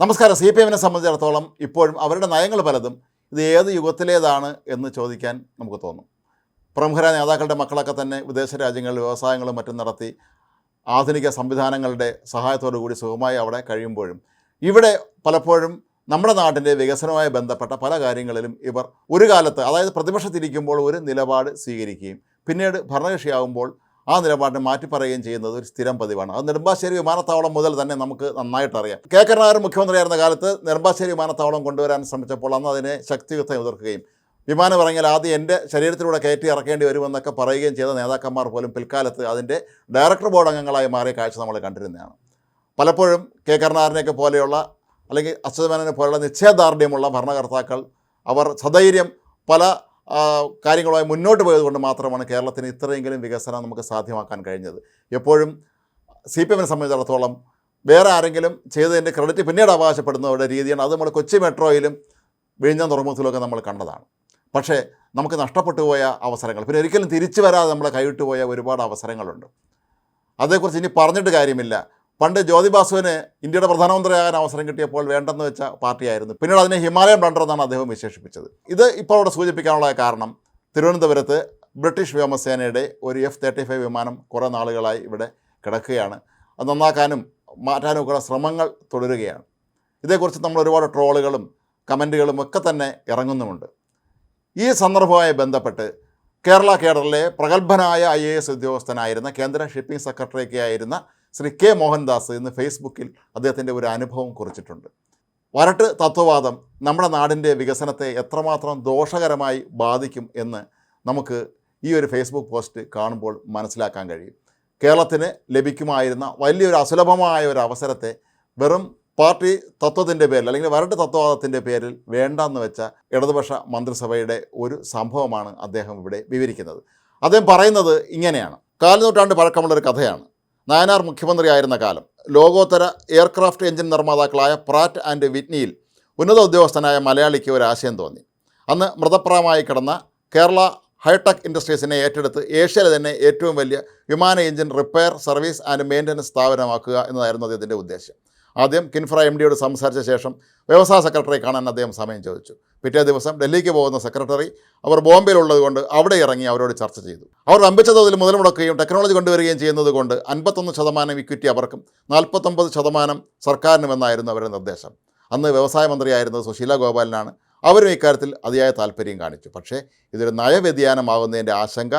നമസ്കാരം. C P എമ്മിനെ സംബന്ധിച്ചിടത്തോളം ഇപ്പോഴും അവരുടെ നയങ്ങൾ പലതും ഇത് ഏത് യുഗത്തിലേതാണ് എന്ന് ചോദിക്കാൻ നമുക്ക് തോന്നും. പ്രമുഖരായ നേതാക്കളുടെ മക്കളൊക്കെ തന്നെ വിദേശ രാജ്യങ്ങളിൽ വ്യവസായങ്ങളും മറ്റും നടത്തി ആധുനിക സംവിധാനങ്ങളുടെ സഹായത്തോടു കൂടി സുഖമായി അവിടെ കഴിയുമ്പോഴും ഇവിടെ പലപ്പോഴും നമ്മുടെ നാടിന്റെ വികസനവുമായി ബന്ധപ്പെട്ട പല കാര്യങ്ങളിലും ഇവർ ഒരു കാലത്ത് അതായത് പ്രതിപക്ഷത്തിരിക്കുമ്പോൾ ഒരു നിലപാട് സ്വീകരിക്കുകയും പിന്നീട് ഭരണകക്ഷിയാകുമ്പോൾ ആ നിലപാടിനെ മാറ്റിപ്പറയുകയും ചെയ്യുന്നത് ഒരു സ്ഥിരം പതിവാണ്. അത് നെടുമ്പാശ്ശേരി വിമാനത്താവളം മുതൽ തന്നെ നമുക്ക് നന്നായിട്ട് അറിയാം. കെ. കരുണാകരൻ മുഖ്യമന്ത്രിയായിരുന്ന കാലത്ത് നെടുമ്പാശ്ശേരി വിമാനത്താവളം കൊണ്ടുവരാൻ ശ്രമിച്ചപ്പോൾ അന്ന് അതിനെ ശക്തിയുക്തം എതിർക്കുകയും വിമാനം ഇറങ്ങിയാൽ ആദ്യം എന്റെ ശരീരത്തിലൂടെ കയറ്റി ഇറക്കേണ്ടി വരുമെന്നൊക്കെ പറയുകയും ചെയ്ത നേതാക്കന്മാർ പോലും പിൽക്കാലത്ത് അതിന്റെ ഡയറക്ടർ ബോർഡ് അംഗങ്ങളായി മാറിയ കാഴ്ച നമ്മൾ കണ്ടിരുന്നതാണ്. പലപ്പോഴും കെ. കരുണാകരനെയൊക്കെ പോലെയുള്ള അല്ലെങ്കിൽ അച്യുതമേനനെ പോലെയുള്ള നിശ്ചയദാർഢ്യമുള്ള ഭരണകർത്താക്കൾ അവർ സധൈര്യം പല കാര്യങ്ങളുമായി മുന്നോട്ട് പോയതുകൊണ്ട് മാത്രമാണ് കേരളത്തിന് ഇത്രയെങ്കിലും വികസനം നമുക്ക് സാധ്യമാക്കാൻ കഴിഞ്ഞത്. എപ്പോഴും സി പി എമ്മിനെ സംബന്ധിച്ചിടത്തോളം വേറെ ആരെങ്കിലും ചെയ്തതിന്റെ ക്രെഡിറ്റ് പിന്നീട് അവകാശപ്പെടുന്നവരുടെ രീതിയാണ്. അത് നമ്മൾ കൊച്ചി മെട്രോയിലും വിഴിഞ്ഞ തുറമുഖത്തിലുമൊക്കെ നമ്മൾ കണ്ടതാണ്. പക്ഷേ നമുക്ക് നഷ്ടപ്പെട്ടു പോയ അവസരങ്ങൾ പിന്നെ ഒരിക്കലും തിരിച്ചു വരാതെ നമ്മളെ കൈവിട്ടു പോയ ഒരുപാട് അവസരങ്ങളുണ്ട്. അതേക്കുറിച്ച് ഇനി പറഞ്ഞിട്ട് കാര്യമില്ല. പണ്ട് ജ്യോതിബാസുവിന് ഇന്ത്യയുടെ പ്രധാനമന്ത്രിയാകാൻ അവസരം കിട്ടിയപ്പോൾ വേണ്ടെന്ന് വെച്ച പാർട്ടിയായിരുന്നു. പിന്നീട് അതിനെ ഹിമാലയൻ ബ്ലണ്ടർ എന്നാണ് അദ്ദേഹം വിശേഷിപ്പിച്ചത്. ഇത് ഇപ്പോൾ അവിടെ സൂചിപ്പിക്കാനുള്ള കാരണം തിരുവനന്തപുരത്ത് ബ്രിട്ടീഷ് വ്യോമസേനയുടെ ഒരു എഫ് തേർട്ടി ഫൈവ് വിമാനം കുറേ നാളുകളായി ഇവിടെ കിടക്കുകയാണ്. അത് നന്നാക്കാനും മാറ്റാനും ഒക്കെ ശ്രമങ്ങൾ തുടരുകയാണ്. ഇതേക്കുറിച്ച് നമ്മൾ ഒരുപാട് ട്രോളുകളും കമന്റുകളും ഒക്കെ തന്നെ ഇറങ്ങുന്നുമുണ്ട്. ഈ സന്ദർഭവുമായി ബന്ധപ്പെട്ട് കേരള കേഡറിലെ പ്രഗത്ഭനായ ഐ എ എസ് ഉദ്യോഗസ്ഥനായിരുന്ന കേന്ദ്ര ഷിപ്പിംഗ് സെക്രട്ടറിയൊക്കെ ആയിരുന്ന ശ്രീ കെ മോഹൻദാസ് ഇന്ന് ഫേസ്ബുക്കിൽ അദ്ദേഹത്തിന്റെ ഒരു അനുഭവം കുറിച്ചിട്ടുണ്ട്. വരട്ട് തത്വവാദം നമ്മുടെ നാടിന്റെ വികസനത്തെ എത്രമാത്രം ദോഷകരമായി ബാധിക്കും എന്ന് നമുക്ക് ഈ ഒരു ഫേസ്ബുക്ക് പോസ്റ്റ് കാണുമ്പോൾ മനസ്സിലാക്കാൻ കഴിയും. കേരളത്തിന് ലഭിക്കുമായിരുന്ന വലിയൊരു അസുലഭമായ ഒരു അവസരത്തെ വെറും പാർട്ടി തത്വത്തിന്റെ പേരിൽ അല്ലെങ്കിൽ വരട്ട് തത്വവാദത്തിന്റെ പേരിൽ വേണ്ടെന്ന് വെച്ച ഇടതുപക്ഷ മന്ത്രിസഭയുടെ ഒരു സംഭവമാണ് അദ്ദേഹം ഇവിടെ വിവരിക്കുന്നത്. അദ്ദേഹം പറയുന്നത് ഇങ്ങനെയാണ്. കാൽനൂറ്റാണ്ട് പഴക്കമുള്ളൊരു കഥയാണ്. നായനാർ മുഖ്യമന്ത്രിയായിരുന്ന കാലം. ലോകോത്തര എയർക്രാഫ്റ്റ് എഞ്ചിൻ നിർമ്മാതാക്കളായ പ്രാറ്റ് ആൻഡ് വിറ്റ്നിയിൽ ഉന്നത ഉദ്യോഗസ്ഥനായ മലയാളിക്ക് ഒരു ആശയം തോന്നി. അന്ന് മൃതപ്രായമായി കിടന്ന കേരള ഹൈടെക് ഇൻഡസ്ട്രീസിനെ ഏറ്റെടുത്ത് ഏഷ്യയിലെ തന്നെ ഏറ്റവും വലിയ വിമാന engine repair service and maintenance സ്ഥാപനമാക്കുക എന്നതായിരുന്നു അദ്ദേഹത്തിന്റെ ഉദ്ദേശം. ആദ്യം കിൻഫ്ര എം ഡിയോട് സംസാരിച്ച ശേഷം വ്യവസായ സെക്രട്ടറി കാണാൻ അദ്ദേഹം സമയം ചോദിച്ചു. പിറ്റേ ദിവസം ഡൽഹിക്ക് പോകുന്ന സെക്രട്ടറി അവർ ബോംബെയിലുള്ളതുകൊണ്ട് അവിടെ ഇറങ്ങി അവരോട് ചർച്ച ചെയ്തു. അവർ വമ്പിച്ച തോതിൽ മുതൽ മുടക്കുകയും ടെക്നോളജി കൊണ്ടുവരികയും ചെയ്യുന്നത് കൊണ്ട് അൻപത്തൊന്ന് ശതമാനം ഇക്വിറ്റി അവർക്കും നാൽപ്പത്തൊമ്പത് ശതമാനം സർക്കാരിനുമെന്നായിരുന്നു അവരുടെ നിർദ്ദേശം. അന്ന് വ്യവസായ മന്ത്രിയായിരുന്നത് സുശീല ഗോപാലിനാണ്. അവരും ഇക്കാര്യത്തിൽ അതിയായ താല്പര്യം കാണിച്ചു. പക്ഷേ ഇതൊരു നയവ്യതിയാനമാകുന്നതിന്റെ ആശങ്ക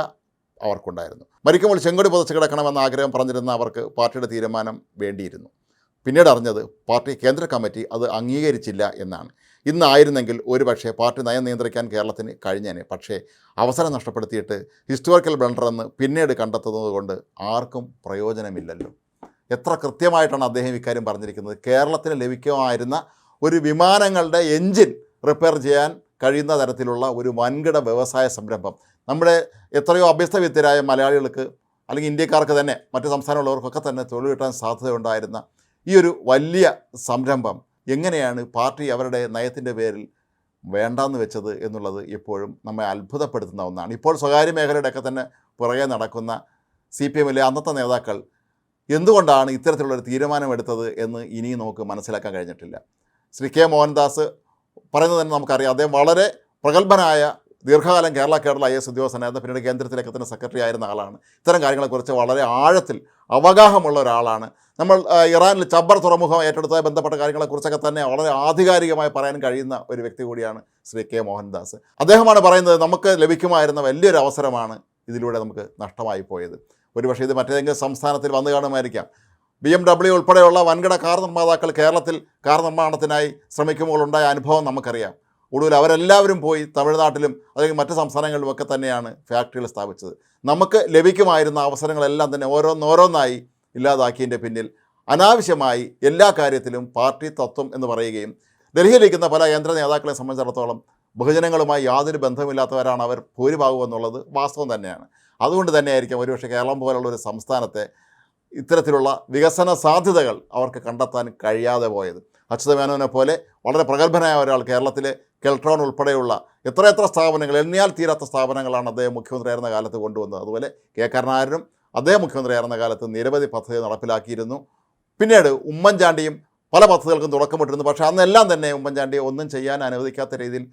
അവർക്കുണ്ടായിരുന്നു. മരിക്കുമ്പോൾ ചെങ്കൊടി പുതച്ച് കിടക്കണമെന്ന ആഗ്രഹം പറഞ്ഞിരുന്ന അവർക്ക് പാർട്ടിയുടെ തീരുമാനം വേണ്ടിയിരുന്നു. പിന്നീട് അറിഞ്ഞത് പാർട്ടി കേന്ദ്ര കമ്മിറ്റി അത് അംഗീകരിച്ചില്ല എന്നാണ്. ഇന്നായിരുന്നെങ്കിൽ ഒരു പക്ഷേ പാർട്ടി നയം നിയന്ത്രിക്കാൻ കേരളത്തിന് കഴിഞ്ഞേനെ. പക്ഷേ അവസരം നഷ്ടപ്പെടുത്തിയിട്ട് ഹിസ്റ്റോറിക്കൽ ബ്ലണ്ടർ എന്ന് പിന്നീട് കണ്ടെത്തുന്നത് കൊണ്ട് ആർക്കും പ്രയോജനമില്ലല്ലോ. എത്ര കൃത്യമായിട്ടാണ് അദ്ദേഹം ഇക്കാര്യം പറഞ്ഞിരിക്കുന്നത്? കേരളത്തിന് ലഭിക്കുമായിരുന്ന ഒരു വിമാനങ്ങളുടെ എൻജിൻ റിപ്പയർ ചെയ്യാൻ കഴിയുന്ന തരത്തിലുള്ള ഒരു വൻകിട വ്യവസായ സംരംഭം. നമ്മുടെ എത്രയോ അഭ്യസ്തവിദ്യരായ മലയാളികൾക്ക് അല്ലെങ്കിൽ ഇന്ത്യക്കാർക്ക് തന്നെ മറ്റ് സംസ്ഥാനമുള്ളവർക്കൊക്കെ തന്നെ തൊഴിൽ കിട്ടാൻ സാധ്യതയുണ്ടായിരുന്ന ഈ ഒരു വലിയ സംരംഭം എങ്ങനെയാണ് പാർട്ടി അവരുടെ നയത്തിന്റെ പേരിൽ വേണ്ടാന്ന് വെച്ചത് എന്നുള്ളത് എപ്പോഴും നമ്മെ അത്ഭുതപ്പെടുത്തുന്ന ഒന്നാണ്. ഇപ്പോൾ സ്വകാര്യ മേഖലയുടെയൊക്കെ തന്നെ പുറകെ നടക്കുന്ന സി പി എമ്മിലെ അന്നത്തെ നേതാക്കൾ എന്തുകൊണ്ടാണ് ഇത്തരത്തിലുള്ളൊരു തീരുമാനമെടുത്തത് എന്ന് ഇനിയും നമുക്ക് മനസ്സിലാക്കാൻ കഴിഞ്ഞിട്ടില്ല. ശ്രീ കെ മോഹൻദാസ് പറയുന്നത് തന്നെ നമുക്കറിയാം. അദ്ദേഹം വളരെ പ്രഗത്ഭനായ ദീർഘകാലം കേരള കേരള ഐ എസ് ഉദ്യോഗസ്ഥനായിരുന്നു പിന്നീട് കേന്ദ്രത്തിലേക്ക് തന്നെ സെക്രട്ടറി ആയിരുന്ന ആളാണ്. ഇത്തരം കാര്യങ്ങളെക്കുറിച്ച് വളരെ ആഴത്തിൽ അവഗാഹമുള്ള ഒരാളാണ്. നമ്മൾ ഇറാനിൽ ചബ്ബർ തുറമുഖം ഏറ്റെടുത്തതായി ബന്ധപ്പെട്ട കാര്യങ്ങളെക്കുറിച്ചൊക്കെ തന്നെ വളരെ ആധികാരികമായി പറയാൻ കഴിയുന്ന ഒരു വ്യക്തി കൂടിയാണ് ശ്രീ കെ. മോഹൻദാസ്. അദ്ദേഹമാണ് പറയുന്നത് നമുക്ക് ലഭിക്കുമായിരുന്ന വലിയൊരു അവസരമാണ് ഇതിലൂടെ നമുക്ക് നഷ്ടമായി പോയത്. ഒരുപക്ഷെ ഇത് മറ്റേതെങ്കിലും സംസ്ഥാനത്തിൽ വന്നു കാണുമായിരിക്കാം. ബി എം ഡബ്ല്യു ഉൾപ്പെടെയുള്ള വൻകിട കാർ നിർമ്മാതാക്കൾ കേരളത്തിൽ കാർ നിർമ്മാണത്തിനായി ശ്രമിക്കുമ്പോൾ ഉണ്ടായ അനുഭവം നമുക്കറിയാം. ഒടുവിൽ അവരെല്ലാവരും പോയി തമിഴ്നാട്ടിലും അല്ലെങ്കിൽ മറ്റ് സംസ്ഥാനങ്ങളിലുമൊക്കെ തന്നെയാണ് ഫാക്ടറികൾ സ്ഥാപിച്ചത്. നമുക്ക് ലഭിക്കുമായിരുന്ന അവസരങ്ങളെല്ലാം തന്നെ ഓരോന്നോരോന്നായി ഇല്ലാതാക്കിയതിന്റെ പിന്നിൽ അനാവശ്യമായി എല്ലാ കാര്യത്തിലും പാർട്ടി തത്വം എന്ന് പറയുകയും ഡൽഹിയിലിരിക്കുന്ന പല കേന്ദ്ര നേതാക്കളെ സംബന്ധിച്ചിടത്തോളം ബഹുജനങ്ങളുമായി യാതൊരു ബന്ധമില്ലാത്തവരാണ് അവർ ഭൂരിഭാഗം എന്നുള്ളത് വാസ്തവം തന്നെയാണ്. അതുകൊണ്ട് തന്നെയായിരിക്കും ഒരുപക്ഷെ കേരളം പോലുള്ള ഒരു സംസ്ഥാനത്തെ ഇത്തരത്തിലുള്ള വികസന സാധ്യതകൾ അവർക്ക് കണ്ടെത്താൻ കഴിയാതെ പോയത്. അച്യുതമേനോനെ പോലെ വളരെ പ്രഗത്ഭനായ ഒരാൾ കേരളത്തിലെ കെൽട്രോൺ ഉൾപ്പെടെയുള്ള എത്രയെത്ര സ്ഥാപനങ്ങൾ എണ്ണിയാൽ തീരാത്ത സ്ഥാപനങ്ങളാണ് അദ്ദേഹം മുഖ്യമന്ത്രിയായിരുന്ന കാലത്ത് കൊണ്ടുവന്നത്. അതുപോലെ കെ കരുണാകരനും അദ്ദേഹം മുഖ്യമന്ത്രിയായിരുന്ന കാലത്ത് നിരവധി പദ്ധതി നടപ്പിലാക്കിയിരുന്നു. പിന്നീട് ഉമ്മൻചാണ്ടിയും പല പദ്ധതികൾക്കും തുടക്കമിട്ടിരുന്നു. പക്ഷേ അന്നെല്ലാം തന്നെ ഉമ്മൻചാണ്ടിയെ ഒന്നും ചെയ്യാൻ അനുവദിക്കാത്ത രീതിയിൽ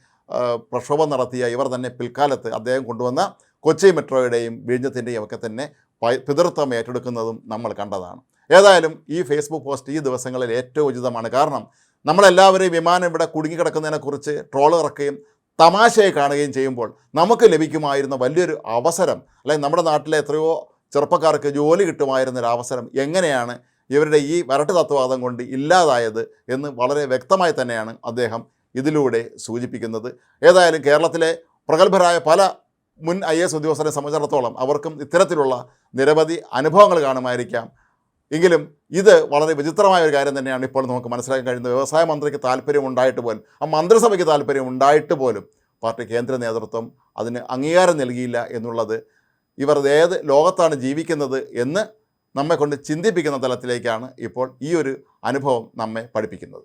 പ്രക്ഷോഭം നടത്തിയ ഇവർ തന്നെ പിൽക്കാലത്ത് അദ്ദേഹം കൊണ്ടുവന്ന കൊച്ചി മെട്രോയുടെയും വിഴിഞ്ഞത്തിന്റെയും ഒക്കെ തന്നെ പിതൃത്വം ഏറ്റെടുക്കുന്നതും നമ്മൾ കണ്ടതാണ്. ഏതായാലും ഈ ഫേസ്ബുക്ക് പോസ്റ്റ് ഈ ദിവസങ്ങളിൽ ഏറ്റവും ഉചിതമാണ്. കാരണം നമ്മളെല്ലാവരെയും വിമാനം ഇവിടെ കുടുങ്ങിക്കിടക്കുന്നതിനെക്കുറിച്ച് ട്രോൾ ഇറക്കുകയും തമാശയെ കാണുകയും ചെയ്യുമ്പോൾ നമുക്ക് ലഭിക്കുമായിരുന്ന വലിയൊരു അവസരം അല്ലെങ്കിൽ നമ്മുടെ നാട്ടിലെ എത്രയോ ചെറുപ്പക്കാർക്ക് ജോലി കിട്ടുമായിരുന്ന ഒരു അവസരം എങ്ങനെയാണ് ഇവരുടെ ഈ വരട്ട് തത്വവാദം കൊണ്ട് ഇല്ലാതായത് എന്ന് വളരെ വ്യക്തമായി തന്നെയാണ് അദ്ദേഹം ഇതിലൂടെ സൂചിപ്പിക്കുന്നത്. ഏതായാലും കേരളത്തിലെ പ്രഗത്ഭരായ പല മുൻ ഐ എസ് ഉദ്യോഗസ്ഥരെ സംബന്ധിച്ചിടത്തോളം അവർക്കും ഇത്തരത്തിലുള്ള നിരവധി അനുഭവങ്ങൾ കാണുമായിരിക്കാം. എങ്കിലും ഇത് വളരെ വിചിത്രമായ ഒരു കാര്യം തന്നെയാണ് ഇപ്പോൾ നമുക്ക് മനസ്സിലാക്കാൻ കഴിയുന്നത്. വ്യവസായ മന്ത്രിക്ക് താല്പര്യം ഉണ്ടായിട്ട് പോലും ആ മന്ത്രിസഭയ്ക്ക് താല്പര്യം ഉണ്ടായിട്ട് പോലും പാർട്ടി കേന്ദ്ര നേതൃത്വം അതിന് അംഗീകാരം നൽകിയില്ല എന്നുള്ളത് ഇവർ ഏത് ലോകത്താണ് ജീവിക്കുന്നത് എന്ന് നമ്മെക്കൊണ്ട് ചിന്തിപ്പിക്കുന്ന തലത്തിലേക്കാണ് ഇപ്പോൾ ഈ ഒരു അനുഭവം നമ്മെ പഠിപ്പിക്കുന്നത്.